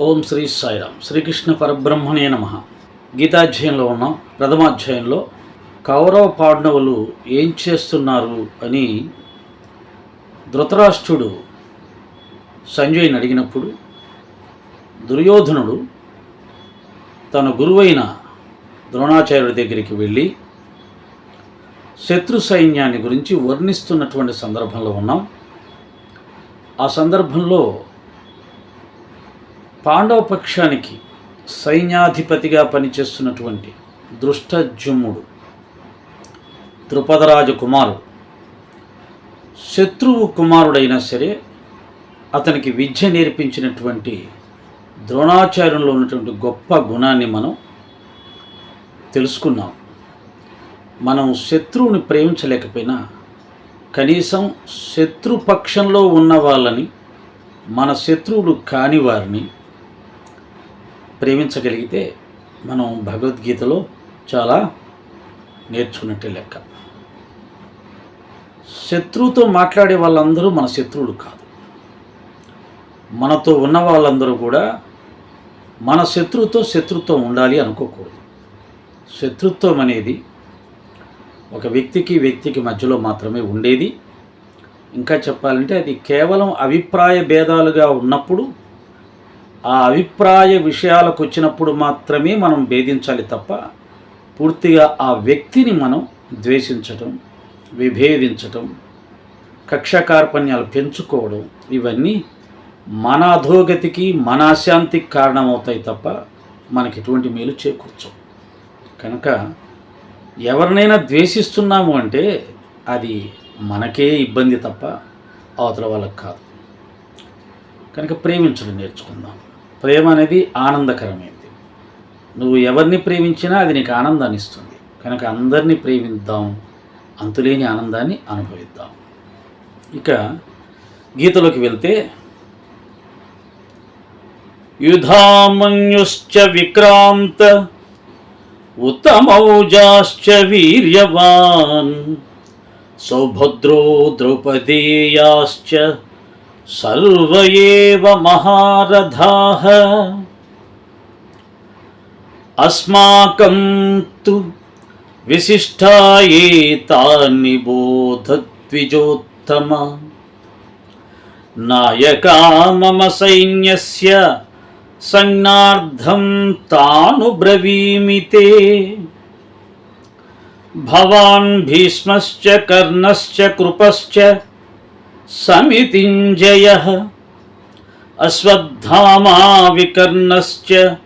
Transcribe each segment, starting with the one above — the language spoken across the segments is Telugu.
ఓం శ్రీ సాయిరామ్ శ్రీకృష్ణ పరబ్రహ్మణే నమ. గీతాధ్యాయంలో ఉన్నాం. ప్రథమాధ్యాయంలో కౌరవ పాండవులు ఏం చేస్తున్నారు అని ధృతరాష్ట్రుడు సంజయ్ని అడిగినప్పుడు దుర్యోధనుడు తన గురువైన ద్రోణాచార్యుడి దగ్గరికి వెళ్ళి శత్రు సైన్యాన్ని గురించి వర్ణిస్తున్నటువంటి సందర్భంలో ఉన్నాం. ఆ సందర్భంలో పాండవ పక్షానికి సైన్యాధిపతిగా పనిచేస్తున్నటువంటి దృష్టజుమ్ముడు ద్రుపదరాజు కుమారుడు. శత్రువు కుమారుడైనా సరే అతనికి విద్య నేర్పించినటువంటి ద్రోణాచార్యంలో ఉన్నటువంటి గొప్ప గుణాన్ని మనం తెలుసుకున్నాం. మనం శత్రువుని ప్రేమించలేకపోయినా కనీసం శత్రుపక్షంలో ఉన్న వాళ్ళని మన శత్రువులు కాని వారిని ప్రేమించగలిగితే మనం భగవద్గీతలో చాలా నేర్చుకున్నట్టే లెక్క. శత్రువుతో మాట్లాడే వాళ్ళందరూ మన శత్రువులు కాదు. మనతో ఉన్న వాళ్ళందరూ కూడా మన శత్రువుతో శత్రుత్వం ఉండాలి అనుకోకూడదు. శత్రుత్వం అనేది ఒక వ్యక్తికి వ్యక్తికి మధ్యలో మాత్రమే ఉండేది. ఇంకా చెప్పాలంటే అది కేవలం అభిప్రాయ భేదాలుగా ఉన్నప్పుడు ఆ అభిప్రాయ విషయాలకు వచ్చినప్పుడు మాత్రమే మనం భేదించాలి తప్ప పూర్తిగా ఆ వ్యక్తిని మనం ద్వేషించటం విభేదించటం కక్షకార్పణ్యాలు పెంచుకోవడం ఇవన్నీ మన అధోగతికి మన అశాంతికి కారణమవుతాయి తప్ప మనకి ఎటువంటి మేలు చేకూర్చం కనుక ఎవరినైనా ద్వేషిస్తున్నాము అంటే అది మనకే ఇబ్బంది తప్ప అవతల వాళ్ళకి కాదు. కనుక ప్రేమించడం నేర్చుకుందాం. ప్రేమ అనేది ఆనందకరమైంది నువ్వు ఎవరిని ప్రేమించినా అది నీకు ఆనందాన్ని ఇస్తుంది. కనుక అందరినీ ప్రేమిద్దాం అంతులేని ఆనందాన్ని అనుభవిద్దాం. ఇక గీతలోకి వెళ్తే యుధామన్యుశ్చ విక్రాంత ఉత్తమౌజాశ్చ వీర్యవాన్ సౌభద్రో ద్రౌపదేయాశ్చ सर्व एव महारथाः। अस्माकं तु विशिष्टा एतानि बोधद्विजोत्तम। नायका मम सैन्यस्य सन्नार्धं तानुब्रवीमि ते। भवान् भीष्मश्च कर्णश्च कृपश्च समितिञ्जयः। अश्वत्थामा विकर्णश्च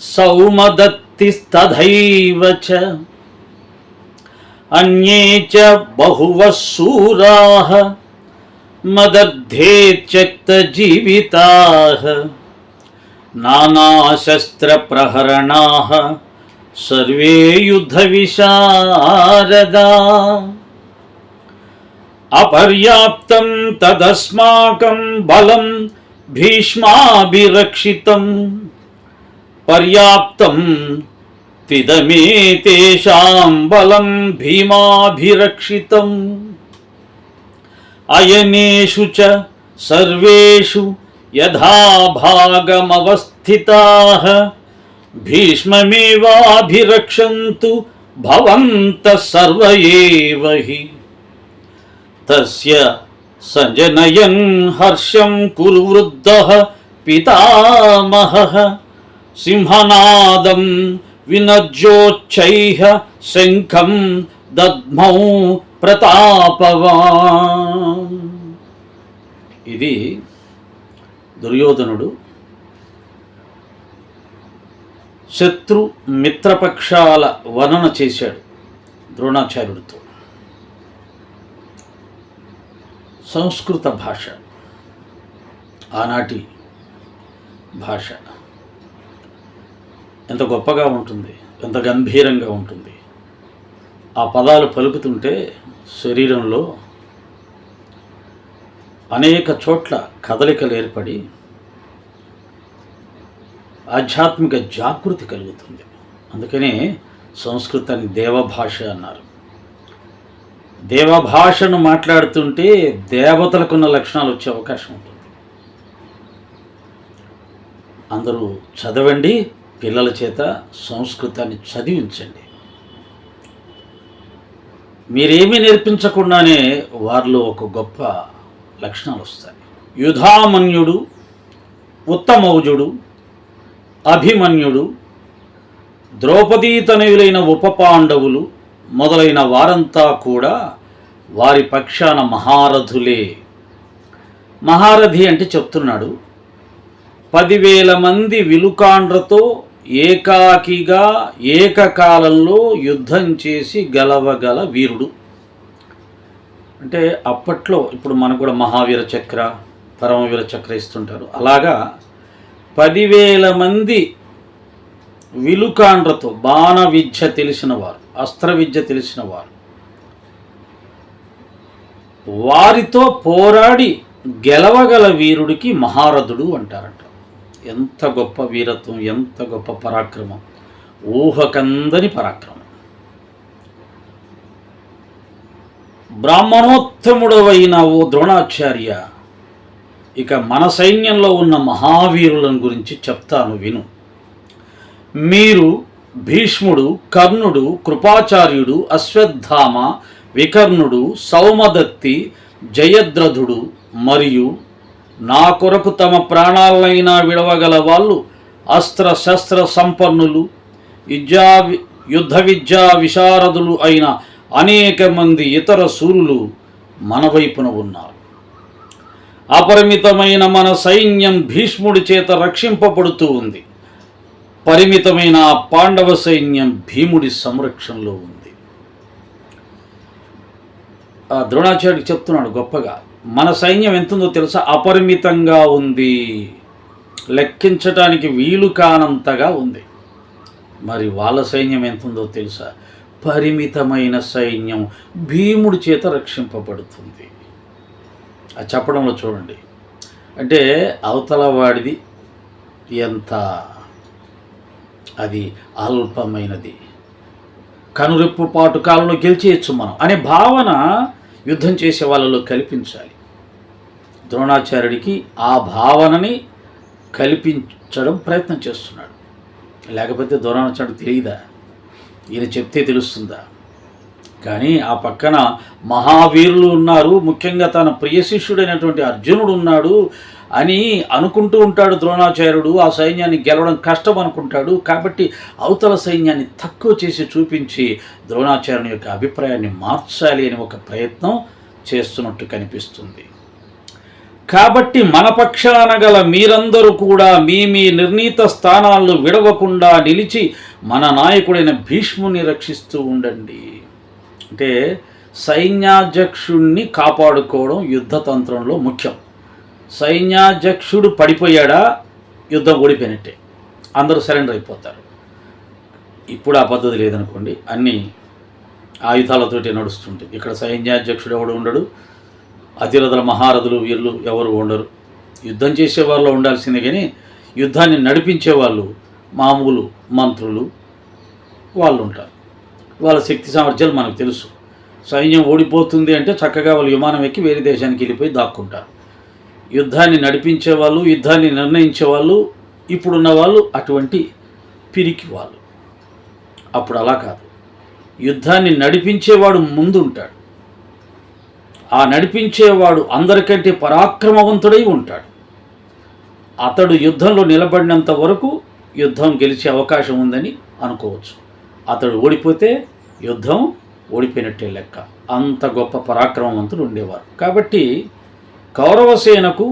सौमदत्तिस्तथैव च। अन्ये च बहवः शूराः मदर्धे त्यक्तजीविताः। नानाशस्त्रप्रहरणाः सर्वे युद्धविशारदा। अपर्याप्तं तदस्माकं बलं भीष्माभिरक्षितं पर्याप्तं तिदमे तेषां बलं भीमाभिरक्षितम्। अयनेषु च सर्वेषु यथा भागमवस्थिताः भीष्ममेवाभिरक्षन्तु भवन्तः सर्व एव हि। తస్య సంజనయన్ హర్షం కురువృద్ధ పితామహ సింహనాదం వినజ్జోచ్చై శంఖం దద్మౌ ప్రతాపవా ఇది దుర్యోధనుడు శత్రు మిత్రపక్షాల వనన చేశాడు ద్రోణాచార్యుడితో. సంస్కృత భాష. ఆనాటి భాష. ఎంత గొప్పగా ఉంటుంది ఎంత గంభీరంగా ఉంటుంది. ఆ పదాలు పలుకుతుంటే శరీరంలో అనేక చోట్ల కదలికలు ఏర్పడి ఆధ్యాత్మిక జాగృతి కలుగుతుంది. అందుకనే సంస్కృతాన్ని దేవభాష అన్నారు. దేవభాషను మాట్లాడుతుంటే దేవతలకున్న లక్షణాలు వచ్చే అవకాశం ఉంటుంది. అందరూ చదవండి పిల్లల చేత సంస్కృతాన్ని చదివించండి. మీరేమీ నేర్పించకుండానే వారిలో ఒక గొప్ప లక్షణాలు వస్తాయి. యుధామన్యుడు ఉత్తమౌజుడు అభిమన్యుడు ద్రౌపదీ తనయులైన ఉప పాండవులు మొదలైన వారంతా కూడా వారి పక్షాన మహారథులే. మహారథి అంటే చెప్తున్నాడు పదివేల మంది విలుకాండ్రతో ఏకాకిగా ఏకకాలంలో యుద్ధం చేసి గలవగల వీరుడు. అంటే అప్పట్లో ఇప్పుడు మనకు కూడా మహావీర చక్ర పరమవీర చక్ర ఇస్తుంటారు. అలాగా పదివేల మంది విలుకాండ్రతో బాణ విద్య తెలిసిన వారు. అస్త్ర విద్య తెలిసిన వారు. వారితో పోరాడి గెలవగల వీరుడికి మహారథుడు అంటారంట. ఎంత గొప్ప వీరత్వం ఎంత గొప్ప పరాక్రమం. ఊహకందని పరాక్రమం. బ్రాహ్మణోత్తముడవైన ఓ ద్రోణాచార్య ఇక మన సైన్యంలో ఉన్న మహావీరులను గురించి చెప్తాను విను. మీరు భీష్ముడు కర్ణుడు కృపాచార్యుడు అశ్వత్థామ వికర్ణుడు సౌమదత్తి జయద్రథుడు మరియు నా కొరకు తమ ప్రాణాలైనా విడవగల వాళ్ళు అస్త్ర శస్త్ర సంపన్నులు విద్యా యుద్ధ విద్యా విశారదులు అయిన అనేక మంది ఇతర సూరులు మన వైపున ఉన్నారు. అపరిమితమైన మన సైన్యం భీష్ముడి చేత రక్షింపబడుతూ ఉంది. పరిమితమైన పాండవ సైన్యం భీముడి సంరక్షణలో ఉంది. ఆ ద్రోణాచార్యుడు చెప్తున్నాడు గొప్పగా మన సైన్యం ఎంతుందో తెలుసా? అపరిమితంగా ఉంది. లెక్కించటానికి వీలు కానంతగా ఉంది. మరి వాళ్ళ సైన్యం ఎంతుందో తెలుసా? పరిమితమైన సైన్యం భీముడి చేత రక్షింపబడుతుంది. అది చెప్పడంలో చూడండి. అంటే అవతల వాడిది ఎంత అది అల్పమైనది. కనురెప్పు పాటు కాలంలో గెలిచేయచ్చు మనం అనే భావన యుద్ధం చేసే వాళ్ళలో కల్పించాలి. ద్రోణాచార్యుడికి ఆ భావనని కల్పించడం ప్రయత్నం చేస్తున్నాడు. లేకపోతే ద్రోణాచార్యుడు తెలియదా? ఈయన చెప్తే తెలుస్తుందా? కానీ ఆ పక్కన మహావీరులు ఉన్నారు. ముఖ్యంగా తన ప్రియ శిష్యుడైనటువంటి అర్జునుడు ఉన్నాడు. అని అనుకుంటూ ఉంటాడు ద్రోణాచార్యుడు. ఆ సైన్యాన్ని గెలవడం కష్టం అనుకుంటాడు. కాబట్టి అవతల సైన్యాన్ని తక్కువ చేసి చూపించి ద్రోణాచార్యుని యొక్క అభిప్రాయాన్ని మార్చాలి అని ఒక ప్రయత్నం చేస్తున్నట్టు కనిపిస్తుంది. కాబట్టి మన పక్షాన గల మీరందరూ కూడా మీ మీ నిర్ణీత స్థానాలను విడవకుండా నిలిచి మన నాయకుడైన భీష్ముని రక్షిస్తూ ఉండండి. అంటే సైన్యాధ్యక్షుణ్ణి కాపాడుకోవడం యుద్ధతంత్రంలో ముఖ్యం. సైన్యాధ్యక్షుడు పడిపోయాడా? యుద్ధం ఓడిపోయినట్టే. అందరూ సరెండర్ అయిపోతారు. ఇప్పుడు ఆ పద్ధతి లేదనుకోండి అన్నీ ఆయుధాలతోటి నడుస్తుంటుంది. ఇక్కడ సైన్యాధ్యక్షుడు ఎవడు ఉండడు అతిరథుల మహారథులు వీళ్ళు ఎవరు ఉండరు. యుద్ధం చేసే వాళ్ళు ఉండాల్సిందే కానీ యుద్ధాన్ని నడిపించే వాళ్ళు మామూలు మంత్రులు వాళ్ళు ఉంటారు. వాళ్ళ శక్తి సామర్థ్యాలు మనకు తెలుసు. సైన్యం ఓడిపోతుంది అంటే చక్కగా వాళ్ళు విమానం ఎక్కి వేరే దేశానికి వెళ్ళిపోయి దాక్కుంటారు. యుద్ధాన్ని నడిపించే వాళ్ళు యుద్ధాన్ని నిర్ణయించే వాళ్ళు ఇప్పుడున్న వాళ్ళు అటువంటి పిరికి వాళ్ళు. అప్పుడు అలా కాదు. యుద్ధాన్ని నడిపించేవాడు ముందు ఉంటాడు ఆ నడిపించేవాడు అందరికంటే పరాక్రమవంతుడై ఉంటాడు. అతడు యుద్ధంలో నిలబడినంత వరకు యుద్ధం గెలిచే అవకాశం ఉందని అనుకోవచ్చు. అతడు ఓడిపోతే యుద్ధం ఓడిపోయినట్టే లెక్క. అంత గొప్ప పరాక్రమవంతులు ఉండేవారు. కాబట్టి కౌరవసేనకు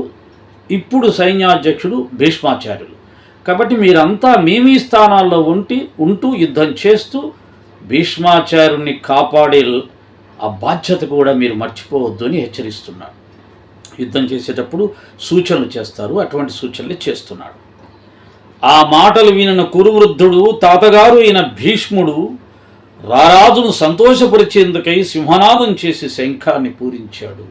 ఇప్పుడు సైన్యాధ్యక్షుడు భీష్మాచార్యులు. కాబట్టి మీరంతా మేమీ స్థానాల్లో ఉంటి ఉంటూ యుద్ధం చేస్తూ భీష్మాచార్యుని కాపాడే ఆ బాధ్యత కూడా మీరు మర్చిపోవద్దు అని హెచ్చరిస్తున్నాడు యుద్ధం చేసేటప్పుడు సూచనలు చేస్తారు అటువంటి సూచనలు చేస్తున్నాడు. ఆ మాటలు వినిన కురువృద్ధుడు తాతగారు అయిన భీష్ముడు రారాజును సంతోషపరిచేందుకై సింహనాదం చేసి శంఖాన్ని పూరించాడు.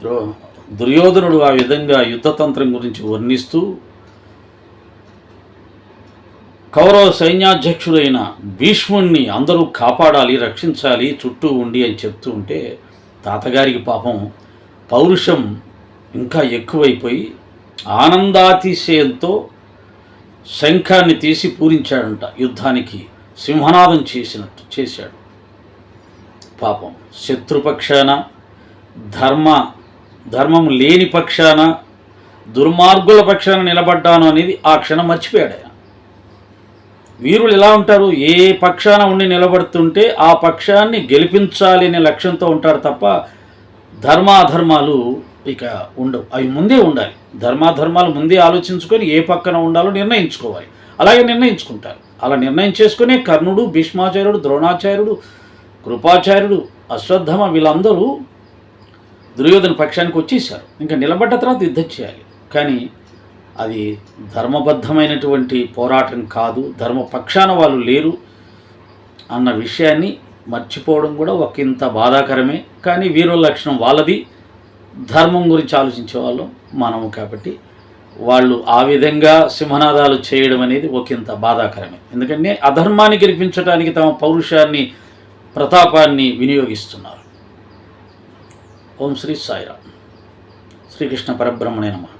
ద్రో- దుర్యోధనుడు ఆ విధంగా యుద్ధతంత్రం గురించి వర్ణిస్తూ కౌరవ సైన్యాధ్యక్షుడైన భీష్ముణ్ణి అందరూ కాపాడాలి రక్షించాలి చుట్టూ ఉండి అని చెప్తూ ఉంటే తాతగారికి పాపం పౌరుషం ఇంకా ఎక్కువైపోయి ఆనందాతిశయంతో శంఖాన్ని తీసి పూరించాడంట. యుద్ధానికి సింహనాదం చేసినట్టు చేశాడు. పాపం శత్రుపక్షాన ధర్మ ధర్మం లేని పక్షాన దుర్మార్గుల పక్షాన నిలబడ్డాను అనేది ఆ క్షణం మర్చిపోయాడు ఆయన. వీరులు ఎలా ఉంటారు? ఏ పక్షాన ఉండి నిలబడుతుంటే ఆ పక్షాన్ని గెలిపించాలి అనే లక్ష్యంతో ఉంటారు తప్ప ధర్మాధర్మాలు ఇక ఉండవు. అవి ముందే ఉండాలి. ధర్మాధర్మాలు ముందే ఆలోచించుకొని ఏ పక్కన ఉండాలో నిర్ణయించుకోవాలి. అలాగే నిర్ణయించుకుంటారు. అలా నిర్ణయం చేసుకునే కర్ణుడు భీష్మాచార్యుడు ద్రోణాచార్యుడు కృపాచార్యుడు అశ్వత్థమ వీళ్ళందరూ దుర్యోధన పక్షానికి వచ్చేసారు ఇంకా నిలబడ్డ తర్వాత యుద్ధం చేయాలి. కానీ అది ధర్మబద్ధమైనటువంటి పోరాటం కాదు. ధర్మ పక్షాన వాళ్ళు లేరు అన్న విషయాన్ని మర్చిపోవడం కూడా ఒక ఇంత బాధాకరమే. కానీ వీరుల లక్షణం వాళ్ళది. ధర్మం గురించి ఆలోచించే వాళ్ళం మనము కాబట్టి వాళ్ళు ఆ విధంగా సింహనాదాలు చేయడం అనేది ఒకంత బాధాకరమే. ఎందుకంటే అధర్మాన్ని గెలిపించడానికి తమ పౌరుషాన్ని ప్రతాపాన్ని వినియోగిస్తున్నారు. ఓం శ్రీ సాయిరామ్. శ్రీకృష్ణ పరబ్రహ్మణే నమః.